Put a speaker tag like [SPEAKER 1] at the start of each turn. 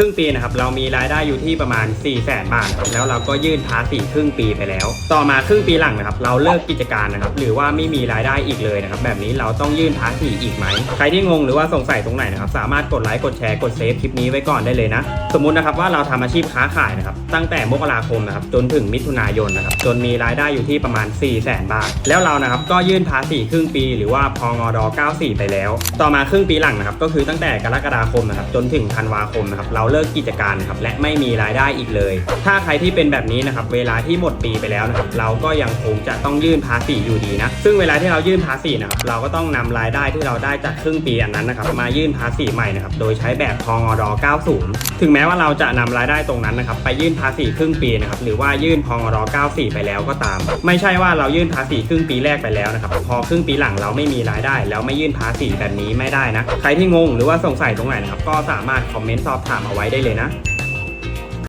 [SPEAKER 1] ครึ่งปีนะครับเรามีรายได้อยู่ที่ประมาณ 4 0 0แสนบาทครับแล้วเราก็ยื่นภาษีครึ่งปีไปแล้ว ต่อมาครึ่งปีหลังนะครับเราเลิกกิจการนะครับหรือว่าไม่มีรายได้อีกเลยนะครับแบบนี้เราต้องยื่นภาษีอีกไหมใครที่งงหรือว่าสงสัยตรงไหนนะครับสามารถกดไลค์กดแชร์กดเซฟคลิปนี้ไว้ก่อนได้เลยนะสมมุตินะครับว่าเราทำอาชีพค้าขายนะครับตั้งแต่มกราคมนะครับจนถึงมิถุนายนนะครับจนมีรายได้อยู่ที่ประมาณ 4 0 0แสนบาท แล้วเรานะครับก็ยื่นภาษีครึ่งปี หรือว่าพองอด94 ไปแล้ว ต่อมาครึ่งปีหลังนะครับก็คือตั้งแต่กรกฎาคมนะครับจนถึงธันวาคมนะครับเราเลิกกิจการนะครับและไม่มีรายได้อีกเลย ถ้าใครที่เป็นแบบนี้นะครับเวลาที่หมดปีไปแล้วนะครับเราก็ยังคงจะต้องยื่นภาษีอยู่ดีนะซึ่งเวลาที่เรายื่นภาษีนะครับเราก็ต้องนำรายได้ที่เราได้จากครึ่งปีอันนั้นนะครับมายื่นภาษีใหม่นะครับโดยใช้แบบพงอด90 ถึงแม้ว่าเราจะนำรายได้ตรงนั้นนะครับไปยื่นภาษีครึ่งปีนะครับหรือว่ายื่นพงอด94 ไปแล้วก็ตาม ไม่ใช่ว่าเรายื่นภาษีครึ่งปีแรกไปแล้วนะครับพอครึ่งปีหลังเราไม่มีรายได้ แล้วไม่ยื่นภาษีแบบนี้ไม่ได้นะใครที่งงหรือว่าสงสัยตรงไหนนะครับก็สามารถคอมเมนต์สอบถามเอาไว้ได้เลยนะ